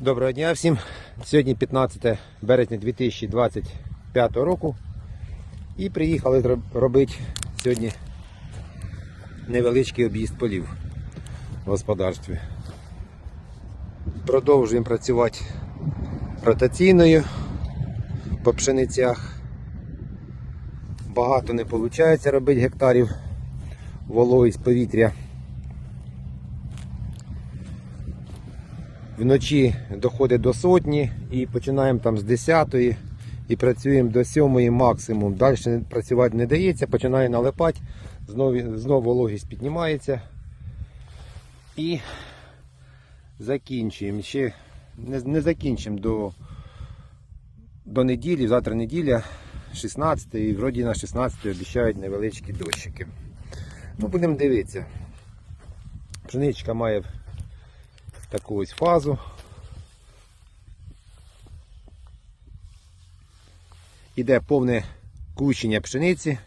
Доброго дня всім. Сьогодні 15 березня 2025 року. І приїхали робити сьогодні невеличкий об'їзд полів в господарстві. Продовжуємо працювати ротаційною по пшеницях. Багато не виходить робити гектарів вологість повітря. Вночі доходить до сотні і починаємо там з 10 і працюємо до 7 максимум. Далі працювати не дається, починає налипати, знову, знову вологість піднімається. І закінчуємо. Ще не, не закінчимо до, до неділі, завтра неділя, 16 і вроді на 16 обіцяють невеличкі дощики. Ну, будемо дивитися. Пшеничка має таку ось фазу. Іде повне кущення пшениці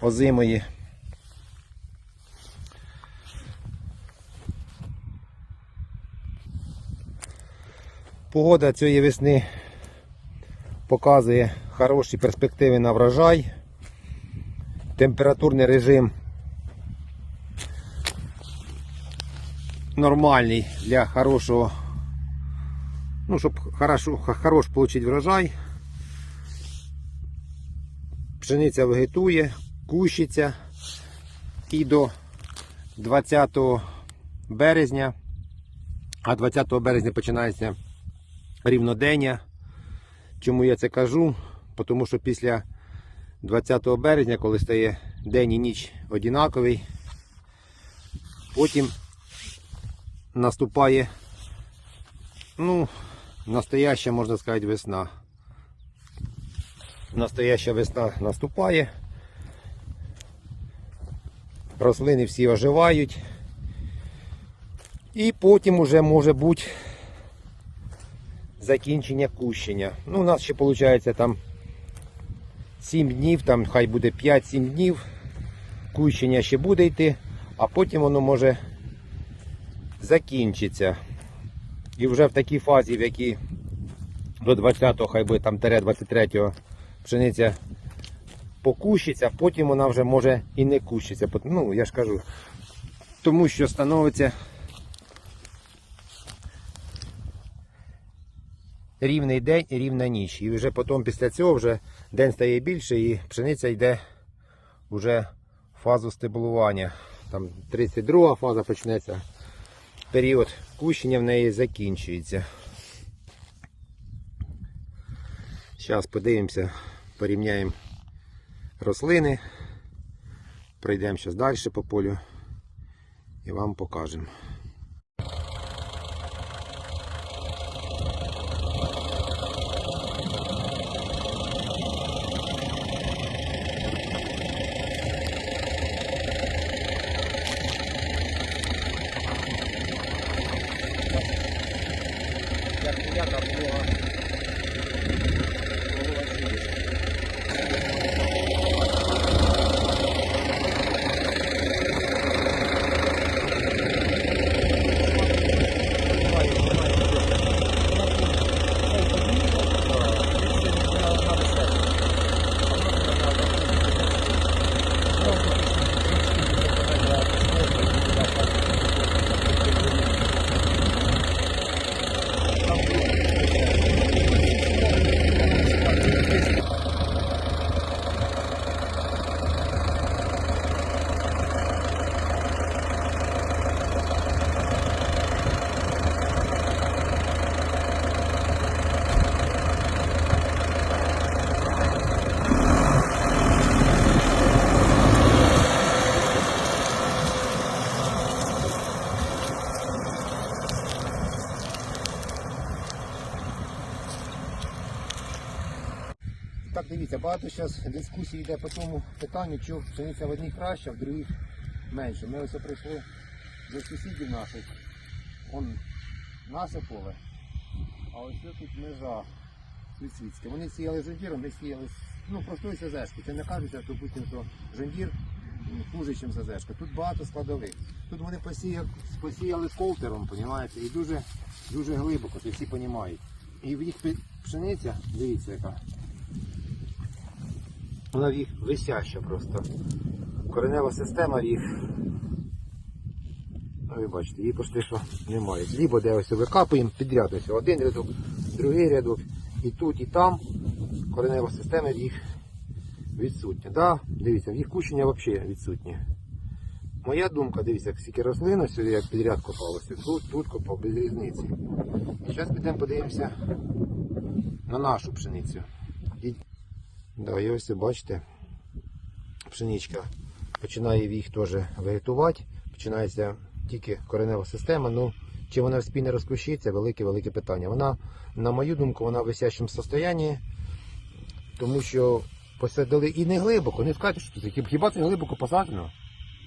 озимої. Погода цієї весни показує хороші перспективи на врожай. Температурний режим нормальний для хорошого, ну, щоб хорошо, хорош получить врожай. Пшениця вегетує, кущиться і до 20 березня, а 20 березня починається рівнодення. Чому я це кажу? Тому що після 20 березня, коли стає день і ніч однаковий, потім наступає, ну, настояща, можна сказати, весна. Настояща весна наступає. Рослини всі оживають. І потім уже може бути закінчення кущення. Ну, у нас ще виходить там 7 днів, там хай буде 5-7 днів. Кущення ще буде йти, а потім воно може закінчиться. І вже в такій фазі, в якій до 20-го, хай би там тере 23-го пшениця покущиться, потім вона вже може і не кущиться. Ну, я ж кажу, тому що становиться рівний день і рівна ніч. І вже потім після цього вже день стає більше і пшениця йде вже в фазу стеблування. Там 32 фаза почнеться період кущення в неї закінчується. Зараз подивимося, порівняємо рослини, пройдемо зараз далі по полю і вам покажемо. Так, дивіться, багато зараз дискусій йде по тому питанню, що пшениця в одних краще, а в других менше. Ми ось прийшли до сусідів наших. Он наше поле, а ось тут межа Свіцвіцьке. Вони сіяли жондіром, ми сіяли ну, простою СЗшки. Це не кажуть, що, допустимо, що жондір ну, хуже, ніж ЗЗшка. Тут багато складових. Тут вони посіяли, посіяли колтером, понімаєте, і дуже, дуже глибоко, це всі розуміють. І в їх пшениця, дивіться яка. Вона в їх висяща просто. Коренева система їх. Ну, ви бачите, її почти що немає. Лібо де ось викапуємо підряд ось один рядок, другий рядок. І тут, і там коренева система їх відсутня. Да? Дивіться, в їх кущення взагалі відсутнє. Моя думка, дивіться, скільки рослин ось сюди як підряд копалося. Тут, тут копав, без різниці. І зараз підемо подивимося на нашу пшеницю. Да, і ось бачите, пшеничка починає їх теж вегетувати. Починається тільки коренева система. Ну, чи вона вспіне розкущиться, велике-велике питання. Вона, на мою думку, вона в висящому стані, тому що посадили і не глибоко. Не скажете, що хіб- хіба це глибоко посаджено?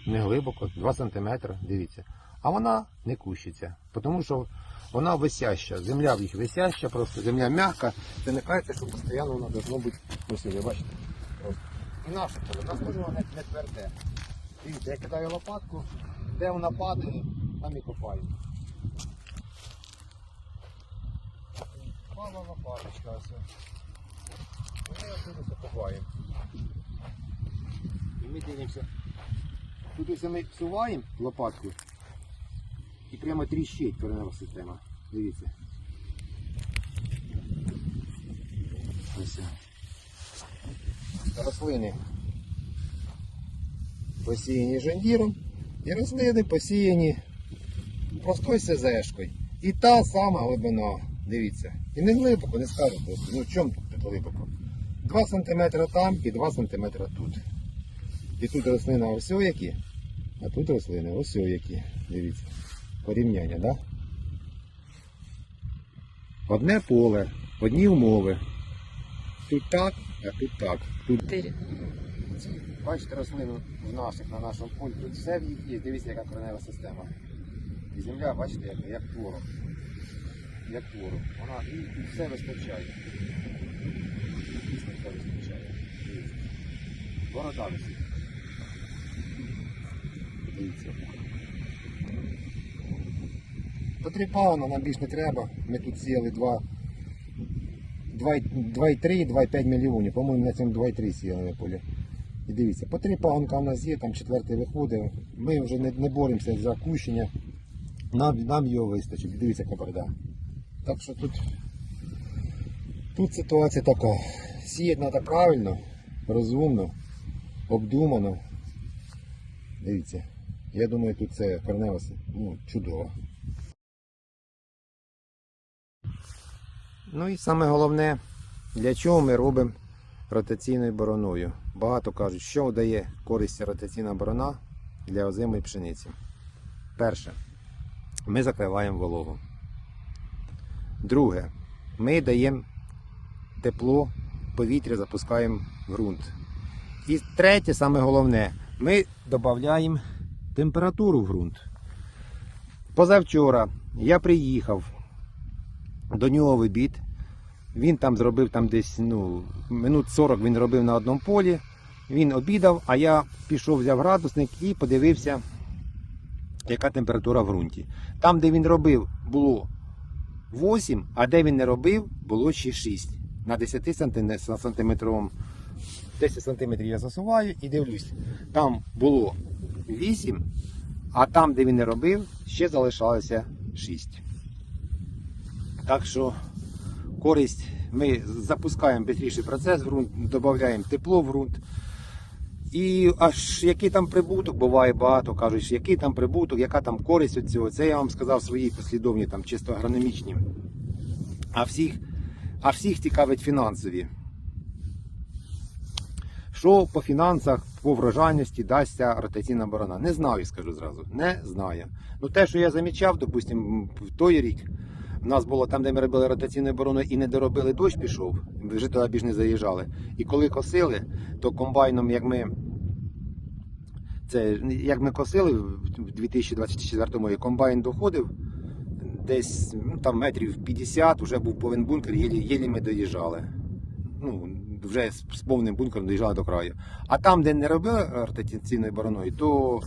Не глибоко, 2 см, дивіться. А вона не кущиться, тому що вона висяща. Земля в їх висяща, просто земля м'яка. Це не кажеться, що постійно вона должно бути ось бачите. Просто. І наше поле, нас теж воно не, тверде. Дивіться, я кидаю лопатку, де вона падає, там і копаю. Пала лопаточка ось. Ми отсюди все копаємо. І ми дивимося. Тут ось ми всуваємо лопатку і прямо тріщить коренева система. Дивіться. Ось. Рослини посіяні жондіром і рослини посіяні простою СЗшкою. І та сама глибина. Дивіться. І не глибоко, не скажете. Ну в чому тут глибоко? 2 см там і 2 см тут. І тут рослина ось які, а тут рослини ось які. Дивіться. Порівняння. Да? Одне поле, одні умови. Тут так, а тут так. Тут Чотири. Бачите рослину в наших, на нашому полі. Тут все в їх є. Дивіться, яка коренева система. І земля, бачите, як, як творог. Як творог. Вона і, і все вистачає. Дійсно все вистачає. Дивіться. Борода висить. Дивіться. Потріпано, нам більш не треба. Ми тут сіяли 2,3, 2,5 мільйонів. По-моєму, на цьому 2,3 сіяли на полі. І дивіться, по три пагонка у нас є, там четвертий виходить. Ми вже не, не боремося за кущення. Нам, нам його вистачить. Дивіться, яка борода. Так що тут, тут ситуація така. Сіяти треба правильно, розумно, обдумано. Дивіться. Я думаю, тут це корнева ну, чудово. Ну і саме головне, для чого ми робимо ротаційною бороною. Багато кажуть, що дає користь ротаційна борона для озимої пшениці. Перше, ми закриваємо вологу. Друге, ми даємо тепло, повітря запускаємо в ґрунт. І третє, саме головне, ми додаємо температуру в ґрунт. Позавчора я приїхав до нього в обід. Він там зробив там десь ну, минут 40 він робив на одному полі. Він обідав, а я пішов, взяв градусник і подивився, яка температура в ґрунті. Там, де він робив, було 8, а де він не робив, було ще 6. На 10 сантиметровому 10 сантиметрів я засуваю і дивлюсь. Там було 8, а там, де він не робив, ще залишалося 6. Так що користь ми запускаємо швидший процес в ґрунт, додаємо тепло в ґрунт. І аж який там прибуток, буває багато, кажуть, який там прибуток, яка там користь від цього. Це я вам сказав свої послідовні, там чисто агрономічні. А всіх, а всіх цікавить фінансові. Що по фінансах, по врожайності дасться ротаційна борона? Не знаю, скажу зразу. Не знаю. Ну те, що я замічав, допустимо, в той рік у нас було там, де ми робили ротаційну оборону і не доробили, дощ пішов, вже туди більш не заїжджали. І коли косили, то комбайном, як ми. Це як ми косили в 2024 році, комбайн доходив десь ну, там метрів 50, вже був повен бункер, єлі, ми доїжджали. Ну, вже з, повним бункером доїжджали до краю. А там, де не робили ротаційною бороною, то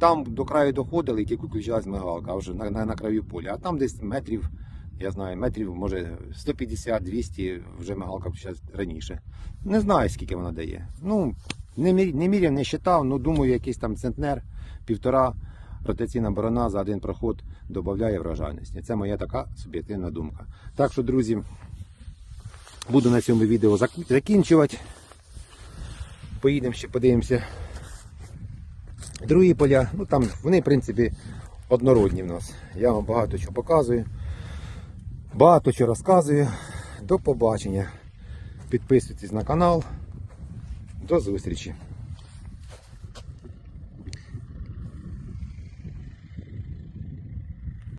там до краю доходили і тільки включалась мигалка, вже на, на, на краю поля. А там десь метрів, я знаю, метрів, може 150-200 вже мигалка раніше. Не знаю, скільки вона дає. Ну, не, мір, не міряв, не считав, ну думаю, якийсь там центнер, півтора ротаційна борона за один проход додає врожайності. Це моя така суб'єктивна думка. Так що, друзі, буду на цьому відео закінчувати. Поїдемо ще подивимося. Другі поля, ну там вони, в принципі, однородні в нас. Я вам багато чого показую, багато чого розказую. До побачення. Підписуйтесь на канал. До зустрічі.